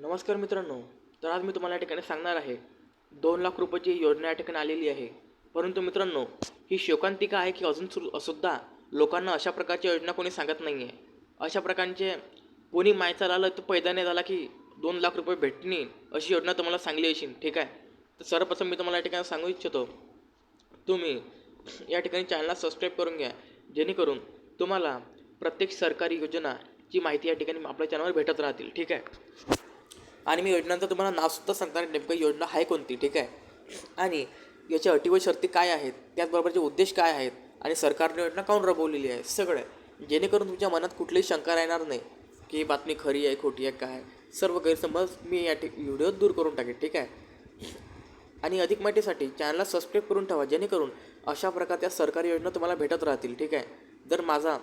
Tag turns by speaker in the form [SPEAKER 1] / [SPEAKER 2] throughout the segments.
[SPEAKER 1] नमस्कार मित्रांनो तर आज मी तुम्हाला या ठिकाणी सांगणार आहे. दोन लाख रुपयाची योजना या ठिकाणी आलेली आहे. परंतु मित्रांनो ही शोकांतिका आहे की अजून सु सुद्धा लोकांना अशा प्रकारची योजना कोणी सांगत नाही आहे अशा प्रकारचे कोणी मायचा आलं तर पैदा नाही झाला की दोन लाख रुपये भेटणे अशी योजना तुम्हाला सांगली असेल ठीक आहे? तर सर्वप्रथम मी तुम्हाला या ठिकाणी सांगू इच्छितो तुम्ही या ठिकाणी चॅनलला सबस्क्राईब करून घ्या. जेणेकरून तुम्हाला प्रत्येक सरकारी योजनाची माहिती या ठिकाणी आपल्या चॅनलवर भेटत राहतील ठीक आहे? आणि मी योजनांचं तुम्हाला नावसुद्धा सांगणार नेमकं योजना आहे कोणती ठीक आहे? आणि याच्या अटी व शर्ती काय आहेत त्याचबरोबरचे उद्देश काय आहेत आणि सरकारने योजना काऊन राबवलेली आहे सगळं जेणेकरून तुमच्या मनात कुठलीही शंका राहणार नाही की ही बातमी खरी आहे खोटी आहे काय सर्व गैरसमज मी या ठिक व्हिडिओत दूर करून टाकेन ठीक आहे? आणि अधिक माहितीसाठी चॅनलला सबस्क्राईब करून ठेवा जेणेकरून अशा प्रकारच्या सरकारी योजना तुम्हाला भेटत राहतील ठीक आहे? जर माझा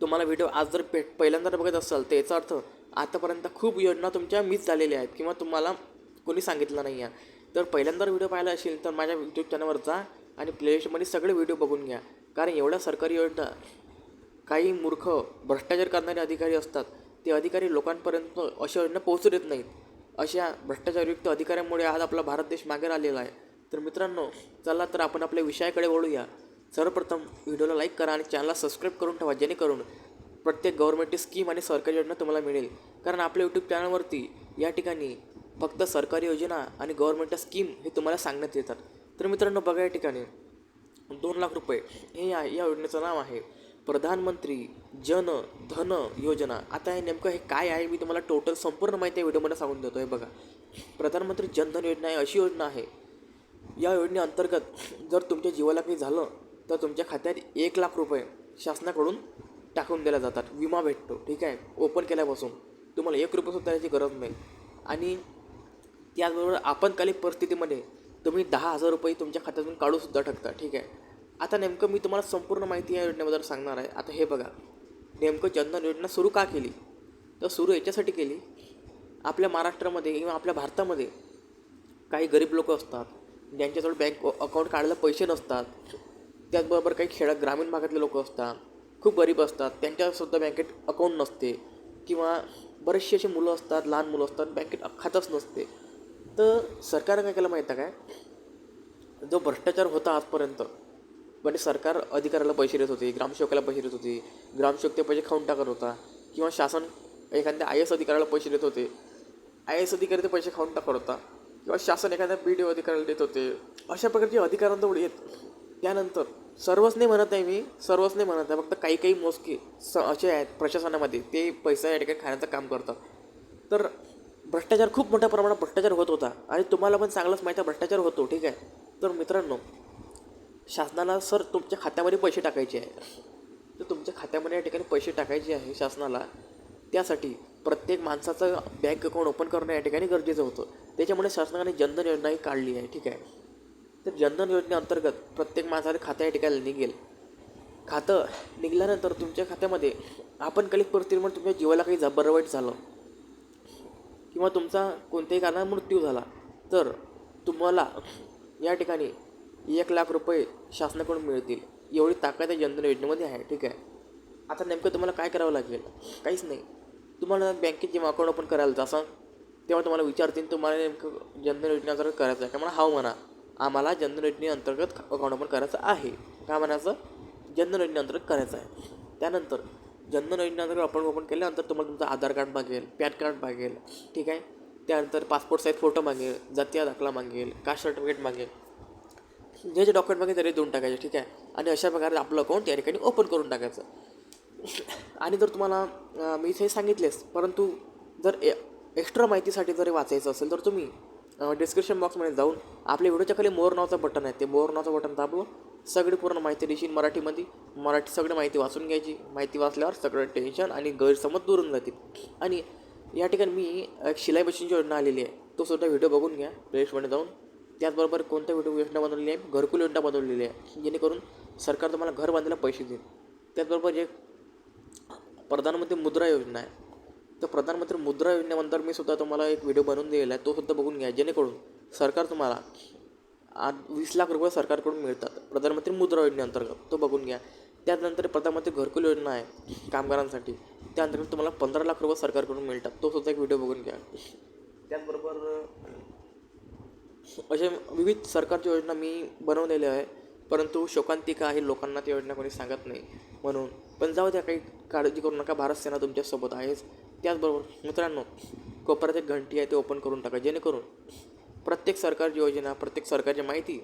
[SPEAKER 1] तुम्हाला व्हिडिओ आज जर पे पहिल्यांदा बघत असाल तर याचा अर्थ आतापर्यंत खूप योजना तुमच्या मिस झालेल्या आहेत किंवा तुम्हाला कोणी सांगितलं नाही आहे. तर पहिल्यांदा व्हिडिओ पाहिला असेल तर माझ्या यूट्यूब चॅनलवर जा आणि प्लेलिस्टमध्ये सगळे व्हिडिओ बघून घ्या. कारण एवढ्या सरकारी योजना काही मूर्ख भ्रष्टाचार करणारे अधिकारी असतात. ते अधिकारी लोकांपर्यंत अशा योजना पोहोचू देत नाहीत. अशा भ्रष्टाचारयुक्त अधिकाऱ्यांमुळे आज आपला भारत देश मागे राहिलेला आहे. तर मित्रांनो चला तर आपण आपल्या विषयाकडे वळूया. सर्वप्रथम व्हिडिओला लाईक करा आणि चॅनलला सबस्क्राईब करून ठेवा जेणेकरून प्रत्येक गव्हर्नमेंटची स्कीम आणि सरकारी योजना तुम्हाला मिळेल. कारण आपल्या यूट्यूब चॅनलवरती या ठिकाणी फक्त सरकारी योजना आणि गव्हर्नमेंटच्या स्कीम हे तुम्हाला सांगण्यात येतात. तर मित्रांनो बघा या ठिकाणी. दोन लाख रुपये हे या या योजनेचं नाव आहे. प्रधानमंत्री जन धन योजना. आता हे नेमकं हे काय आहे? मी तुम्हाला टोटल संपूर्ण माहिती या व्हिडिओमध्ये सांगून देतो आहे बघा. प्रधानमंत्री जनधन योजना ही अशी योजना आहे. या योजनेअंतर्गत जर तुमच्या जीवाला काही झालं तर तुमच्या खात्यात एक लाख रुपये शासनाकडून टाकून दिल्या जातात. विमा भेटतो ठीक आहे? ओपन केल्यापासून. तुम्हाला एक रुपयेसुद्धा याची गरज नाही. आणि त्याचबरोबर आपत्कालीन परिस्थितीमध्ये तुम्ही दहा हजार रुपये तुमच्या खात्यातून काढूसुद्धा ठकता ठीक आहे? आता नेमकं मी तुम्हाला संपूर्ण माहिती या योजनेबद्दल सांगणार आहे. आता हे बघा. नेमकं जनधन योजना सुरू का केली? तर सुरू याच्यासाठी केली. आपल्या महाराष्ट्रामध्ये किंवा आपल्या भारतामध्ये काही गरीब लोक असतात. ज्यांच्याजवळ बँक अकाउंट काढायला पैसे नसतात. त्याचबरोबर काही खेळ ग्रामीण भागातले लोक असतात. खूप गरीब असतात. त्यांच्यासुद्धा बँकेत अकाऊंट नसते. किंवा बरेचसे असे मुलं असतात लहान मुलं असतात बँकेत खातच नसते. तर सरकारनं काय केलं माहीत आहे काय जो भ्रष्टाचार होता आजपर्यंत म्हणजे सरकार अधिकाऱ्याला पैसे देत होते ग्रामसेवकाला पैसे देत होते ग्रामसेवक ते पैसे खाऊन टाकत होता किंवा शासन एखाद्या आय एस अधिकाऱ्याला पैसे देत होते आय एस अधिकारी ते पैसे खाऊन टाकत होता किंवा शासन एखाद्या बी डी ओ अधिकाऱ्याला देत होते अशा प्रकारचे अधिकारांजवळ येत. त्यानंतर सर्वच नाही म्हणत आहे मी सर्वच नाही म्हणत आहे. फक्त काही काही मोजके स असे आहेत प्रशासनामध्ये. ते पैसा या ठिकाणी खाण्याचं काम करतात. तर भ्रष्टाचार खूप मोठ्या प्रमाणात भ्रष्टाचार होत होता. आणि तुम्हाला पण चांगलंच माहिती आहे भ्रष्टाचार होतो ठीक आहे? तर मित्रांनो शासनाला सर तुमच्या खात्यामध्ये पैसे टाकायचे आहे. तर तुमच्या खात्यामध्ये या ठिकाणी पैसे टाकायचे आहे शासनाला. त्यासाठी प्रत्येक माणसाचं बँक अकाउंट ओपन करणं या ठिकाणी गरजेचं होतं. त्याच्यामुळे शासनाने जनधन योजनाही काढली आहे ठीक आहे? तर जनधन योजनेअंतर्गत प्रत्येक माणसाला खातं या ठिकाणी निघेल. खातं निघाल्यानंतर तुमच्या खात्यामध्ये आपण कलित परिस्थितीमुळे म्हणजे तुमच्या जीवाला काही जबर वाईट झालं किंवा तुमचा कोणत्याही कारणाने मृत्यू झाला तर तुम्हाला या ठिकाणी एक लाख रुपये शासनाकडून मिळतील. एवढी ताकद या जनधन योजनेमध्ये आहे. ठीक आहे? आता नेमकं तुम्हाला काय करावं लागेल? काहीच नाही. तुम्हाला बँकेत जेव्हा अकाउंट ओपन करायला जासाल तेव्हा तुम्हाला विचारतील तुम्हाला नेमकं जनधन योजनेअंतर्गत करायचं आहे. का म्हणा हाव म्हणा. आम्हाला जनधन योजनेअंतर्गत अकाउंट ओपन करायचं आहे. काय म्हणायचं? जनधन योजनेअंतर्गत करायचं आहे. त्यानंतर जनधन योजनेअंतर्गत अकाउंट ओपन केल्यानंतर तुम्हाला तुमचं आधार कार्ड मागेल पॅन कार्ड मागेल ठीक आहे? त्यानंतर पासपोर्ट साईज फोटो मागेल जातीय दाखला मागेल कास्ट सर्टिफिकेट मागेल. जे जे डॉक्युमेंट मागेल तरी देऊन टाकायचे ठीक आहे? आणि अशा प्रकारे आपलं अकाउंट या ठिकाणी ओपन करून टाकायचं. आणि जर तुम्हाला मी इथे सांगितलेच परंतु जर ए एक्स्ट्रा माहितीसाठी जर वाचायचं असेल तर तुम्ही डिस्क्रिप्शन बॉक्समध्ये जाऊन आपल्या व्हिडिओच्या खाली मोर नावाचं बटन आहे. ते मोर नावाचं बटन दाबून सगळी पूर्ण माहिती देशील मराठीमध्ये. मराठी सगळी माहिती वाचून घ्यायची. माहिती वाचल्यावर सगळं टेन्शन आणि गैरसमज दूरून जातील. आणि या ठिकाणी मी एक शिलाई मशीनची योजना आलेली आहे. तो सुद्धा व्हिडिओ बघून घ्या. प्लेलिस्टमध्ये जाऊन. त्याचबरोबर कोणत्या व्हिडिओ योजना बनवलेली आहे? घरकुल योजना बनवलेली आहे. जेणेकरून सरकार तुम्हाला घर बांधायला पैसे देईल. त्याचबरोबर एक प्रधानमंत्री मुद्रा योजना आहे. तर प्रधानमंत्री मुद्रा योजनेनंतर मी सुद्धा तुम्हाला एक व्हिडिओ बनवून दिलेला आहे. तो सुद्धा बघून घ्या. जेणेकरून सरकार तुम्हाला आज वीस लाख रुपये सरकारकडून मिळतात. प्रधानमंत्री मुद्रा योजनेअंतर्गत तो बघून घ्या. त्यानंतर प्रधानमंत्री घरकुल योजना आहे कामगारांसाठी. त्याअंतर्गत तुम्हाला पंधरा लाख रुपये सरकारकडून मिळतात. तो सुद्धा एक व्हिडिओ बघून घ्या. त्याचबरोबर असे विविध सरकारच्या योजना मी बनवलेल्या आहे. परंतु शोकांतिका आहे लोकांना त्या योजना कोणी सांगत नाही. म्हणून पण जाऊ द्या काही काळजी करू नका. भारत सेना तुमच्यासोबत आहेच. त्याचबरोबर मित्रांनो कोपऱ्यात एक घंटी आहे ते ओपन करून टाका. जेणेकरून प्रत्येक सरकारची योजना प्रत्येक सरकारची माहिती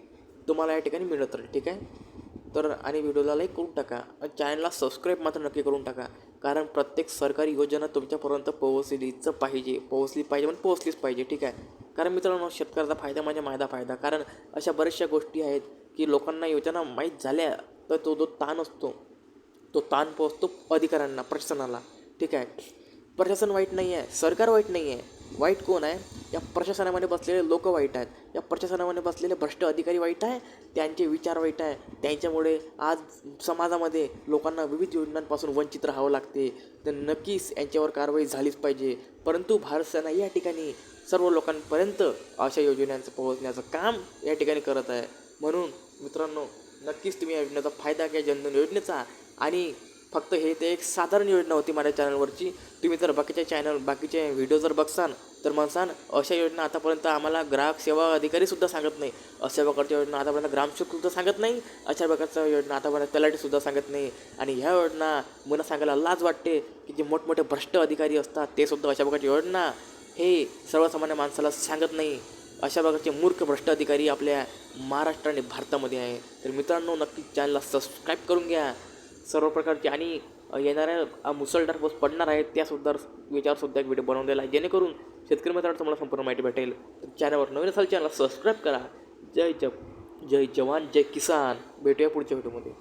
[SPEAKER 1] तुम्हाला या ठिकाणी मिळत राहील ठीक आहे? तर आणि व्हिडिओला लाईक करून टाका आणि चॅनलला सबस्क्राईब मात्र नक्की करून टाका. कारण प्रत्येक सरकारी योजना तुमच्यापर्यंत पोहोचलीच पाहिजे. पोहोचली पाहिजे पण पोहोचलीच पाहिजे ठीक आहे? कारण मित्रांनो शेतकऱ्याचा फायदा म्हणजे माझा फायदा. कारण अशा बऱ्याचशा गोष्टी आहेत की लोकांना योजना माहीत झाल्या तर तो जो ताण असतो तो ताण पोहोचतो अधिकाऱ्यांना प्रशासनाला ठीक आहे? प्रशासन वाईट नाही आहे सरकार वाईट नाही आहे. वाईट कोण आहे? या प्रशासनामध्ये बसलेले लोक वाईट आहेत. या प्रशासनामध्ये बसलेले भ्रष्ट अधिकारी वाईट आहे? त्यांचे विचार वाईट आहे. त्यांच्यामुळे आज समाजामध्ये लोकांना विविध योजनांपासून वंचित राहावं लागते. तर नक्कीच यांच्यावर कारवाई झालीच पाहिजे. परंतु भारत सेना या ठिकाणी सर्व लोकांपर्यंत अशा योजनांचं पोहोचण्याचं काम या ठिकाणी करत आहे. म्हणून मित्रांनो नक्कीच तुम्ही या योजनेचा फायदा घ्या. जनधन योजनेचा आणि फक्त हे ते एक साधारण योजना होती माझ्या चॅनलवरची. तुम्ही जर बाकीच्या चॅनल बाकीचे व्हिडिओ जर बघसान तर म्हणसान अशा योजना आतापर्यंत आम्हाला ग्राहक सेवा अधिकारीसुद्धा सांगत नाही. अशा प्रकारच्या योजना आतापर्यंत ग्रामसेवकसुद्धा सांगत नाही. अशा प्रकारच्या योजना आतापर्यंत तलाठीसुद्धा सांगत नाही. आणि ह्या योजना मला सांगायला लाज वाटते की जे मोठमोठे भ्रष्ट अधिकारी असतात ते सुद्धा अशा प्रकारची योजना हे सर्वसामान्य माणसाला सांगत नाही. अशा प्रकारचे मूर्ख भ्रष्ट अधिकारी आपल्या महाराष्ट्र आणि भारतामध्ये आहे. तर मित्रांनो नक्की चॅनलला सबस्क्राईब करून घ्या. सर्व प्रकारचे आणि येणाऱ्या मुसळधार पाऊस पडणार आहे त्यासुद्धा विचारसुद्धा एक व्हिडिओ बनवलेला आहे. जेणेकरून शेतकरी मित्रांनो तुम्हाला संपूर्ण माहिती भेटेल. चॅनलवर नवीन असाल चॅनल सबस्क्राईब करा. जय जप जय जवान जय किसान. भेटूया पुढच्या व्हिडिओमध्ये